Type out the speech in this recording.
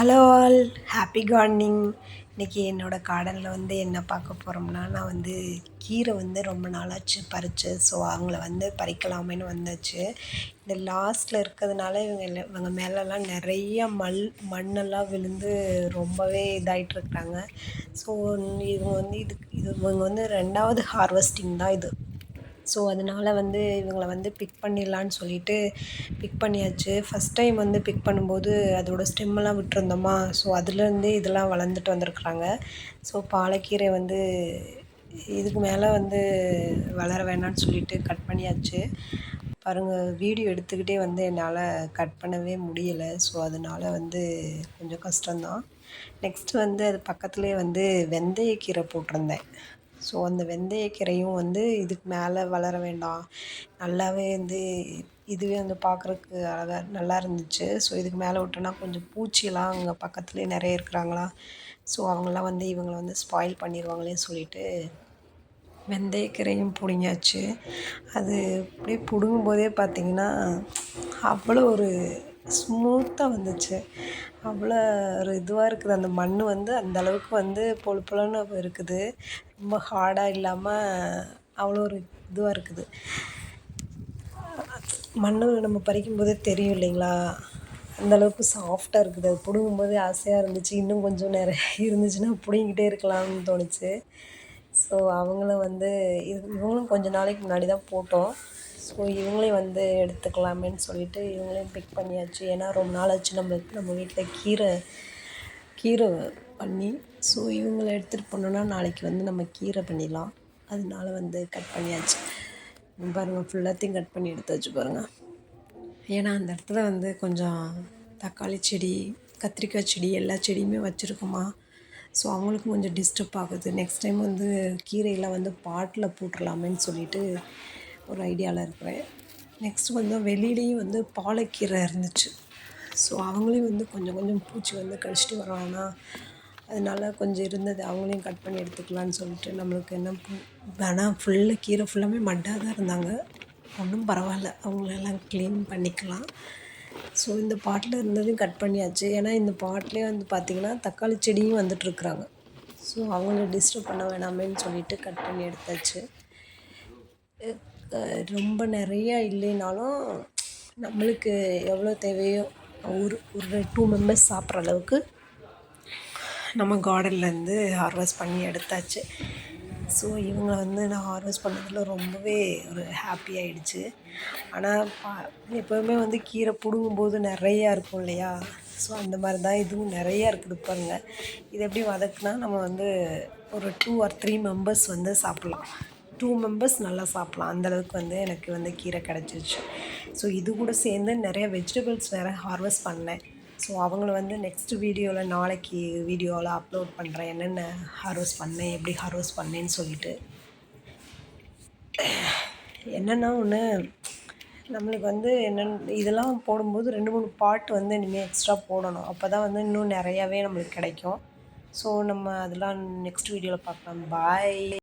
Hello all happy gardening இன்றைக்கி என்னோடய கார்டனில் வந்து என்ன பார்க்க போகிறோம்னா நான் வந்து கீரை வந்து ரொம்ப நாளாச்சு பறித்து ஸோ அவங்கள வந்து பறிக்கலாமேன்னு வந்தாச்சு. இந்த லாஸ்ட்டில் இருக்கிறதுனால இவங்க இவங்க மேலெல்லாம் நிறைய மல் மண்ணெல்லாம் விழுந்து ரொம்பவே இதாகிட்டுருக்குறாங்க ஸோ இவங்க வந்து இதுக்கு இது இவங்க வந்து ரெண்டாவது ஹார்வெஸ்டிங் தான் இது. ஸோ அதனால் வந்து இவங்களை வந்து பிக் பண்ணிடலான்னு சொல்லிட்டு பிக் பண்ணியாச்சு. ஃபஸ்ட் டைம் வந்து பிக் பண்ணும்போது அதோட ஸ்டெம்மெல்லாம் விட்டுருந்தோமா? ஸோ அதுலேருந்தே இதெல்லாம் வளர்ந்துட்டு வந்திருக்குறாங்க. ஸோ பாலக்கீரை வந்து இதுக்கு மேலே வந்து வளர வேணான்னு சொல்லிட்டு கட் பண்ணியாச்சு. பாருங்கள் வீடியோ எடுத்துக்கிட்டே வந்து என்னால் கட் பண்ணவே முடியலை. ஸோ அதனால் வந்து கொஞ்சம் கஷ்டம்தான். நெக்ஸ்ட்டு வந்து அது பக்கத்துலேயே வந்து வெந்தயக்கீரை போட்டிருந்தேன். ஸோ அந்த வெந்தயக்கீரையும் வந்து இதுக்கு மேலே வளர வேண்டாம். நல்லாவே வந்து இதுவே வந்து பார்க்குறக்கு அழகாக நல்லா இருந்துச்சு. ஸோ இதுக்கு மேலே விட்டோன்னா கொஞ்சம் பூச்சியெல்லாம் அங்கே பக்கத்துலேயே நிறைய இருக்கிறாங்களா? ஸோ அவங்களாம் வந்து இவங்களை வந்து ஸ்பாயில் பண்ணிடுவாங்களேன்னு சொல்லிட்டு வெந்தயக்கீரையும் பிடுங்கியாச்சு. அது அப்படியே பிடுங்கும் போதே பார்த்திங்கன்னா அவ்வளோ ஒரு ஸ்மூத்தாக வந்துச்சு. அவ்வளோ ஒரு இதுவாக இருக்குது. அந்த மண் வந்து அந்த அளவுக்கு வந்து பொழு பொழுன்னு இருக்குது. ரொம்ப ஹார்டாக இல்லாமல் அவ்வளோ ஒரு இதுவாக இருக்குது. மண் நம்ம பறிக்கும் போதே தெரியும் இல்லைங்களா? அந்த அளவுக்கு சாஃப்டாக இருக்குது. அது பிடுங்கும் போதே ஆசையாக இருந்துச்சு. இன்னும் கொஞ்சம் நிறைய இருந்துச்சுன்னா பிடுங்கிட்டே இருக்கலாம்னு தோணுச்சு. ஸோ அவங்களும் வந்து இது இவங்களும் கொஞ்ச நாளைக்கு முன்னாடி தான் போட்டோம். ஸோ இவங்களையும் வந்து எடுத்துக்கலாமேன்னு சொல்லிட்டு இவங்களையும் பிக் பண்ணியாச்சு. ஏன்னா ரொம்ப நாள் ஆச்சு நம்ம நம்ம வீட்டில் கீரை கீரை பண்ணி. ஸோ இவங்கள எடுத்துகிட்டு போனோன்னா நாளைக்கு வந்து நம்ம கீரை பண்ணிடலாம். அதனால வந்து கட் பண்ணியாச்சு. பாருங்கள் ஃபுல்லாத்தையும் கட் பண்ணி எடுத்து வச்சு பாருங்கள் ஏன்னா அந்த இடத்துல வந்து கொஞ்சம் தக்காளி செடி கத்திரிக்காய் செடி எல்லா செடியுமே வச்சுருக்கோமா. ஸோ அவங்களுக்கும் கொஞ்சம் டிஸ்டர்ப் ஆகுது. நெக்ஸ்ட் டைம் வந்து கீரையெல்லாம் வந்து பாட்டில் போட்டுடலாமேன்னு சொல்லிட்டு ஒரு ஐடியாவில் இருக்கிறேன். நெக்ஸ்ட் வந்து வெளியிலையும் வந்து பாலைக்கீரை இருந்துச்சு. ஸோ அவங்களையும் வந்து கொஞ்சம் கொஞ்சம் பூச்சி வந்து கழிச்சிட்டு வராங்கன்னா அதனால கொஞ்சம் இருந்தது அவங்களையும் கட் பண்ணி எடுத்துக்கலான்னு சொல்லிட்டு நம்மளுக்கு என்ன வேணால் ஆனால் ஃபுல்லாக கீரை ஃபுல்லாமே மட்டாக தான் இருந்தாங்க. ஒன்றும் பரவாயில்ல. அவங்களெல்லாம் க்ளீன் பண்ணிக்கலாம். ஸோ இந்த பாட்டில் இருந்ததையும் கட் பண்ணியாச்சு. ஏன்னா இந்த பாட்டிலே வந்து பார்த்திங்கன்னா தக்காளி செடியும் வந்துட்டுருக்குறாங்க ஸோ அவங்கள டிஸ்டர்ப் பண்ண வேணாமேன்னு சொல்லிட்டு கட் பண்ணி எடுத்தாச்சு. ரொம்ப நிறையா இல்லைனாலும் நம்மளுக்கு எவ்வளோ தேவையோ ஒரு ஒரு டூ மெம்பர்ஸ் சாப்பிட்ற அளவுக்கு நம்ம கார்டன்லேருந்து ஹார்வெஸ்ட் பண்ணி எடுத்தாச்சு. ஸோ இவங்கள வந்து நான் ஹார்வெஸ்ட் பண்ணதில் ரொம்பவே ஒரு ஹாப்பி ஆகிடுச்சு ஆனால் பா எப்போவுமே வந்து கீரை பிடுங்கும்போது நிறையா இருக்கும் இல்லையா? ஸோ அந்த மாதிரி தான் இதுவும் நிறையா இருக்குது பாருங்கள் இது எப்படி வதக்குனா நம்ம வந்து ஒரு டூ ஆர் த்ரீ மெம்பர்ஸ் வந்து சாப்பிட்லாம். டூ மெம்பர்ஸ் நல்லா சாப்பிட்லாம். அந்தளவுக்கு வந்து எனக்கு வந்து கீரை கிடச்சிருச்சு. ஸோ இது கூட சேர்ந்து நிறைய வெஜிடபிள்ஸ் வேறு ஹார்வெஸ்ட் பண்ணேன். ஸோ அவங்கள வந்து நெக்ஸ்ட் வீடியோவில் நாளைக்கு வீடியோவில் அப்லோட் பண்ணுறேன் என்னென்ன ஹார்வெஸ்ட் பண்ணேன் எப்படி ஹார்வெஸ்ட் பண்ணேன்னு சொல்லிட்டு. என்னென்னா ஒன்று நம்மளுக்கு வந்து என்னென்ன இதெல்லாம் போடும்போது ரெண்டு மூணு பாட்டு வந்து இனிமேல் எக்ஸ்ட்ரா போடணும். அப்போ தான் வந்து இன்னும் நிறையாவே நம்மளுக்கு கிடைக்கும். ஸோ நம்ம அதெல்லாம் நெக்ஸ்ட் வீடியோவில் பார்க்கலாம். பாய்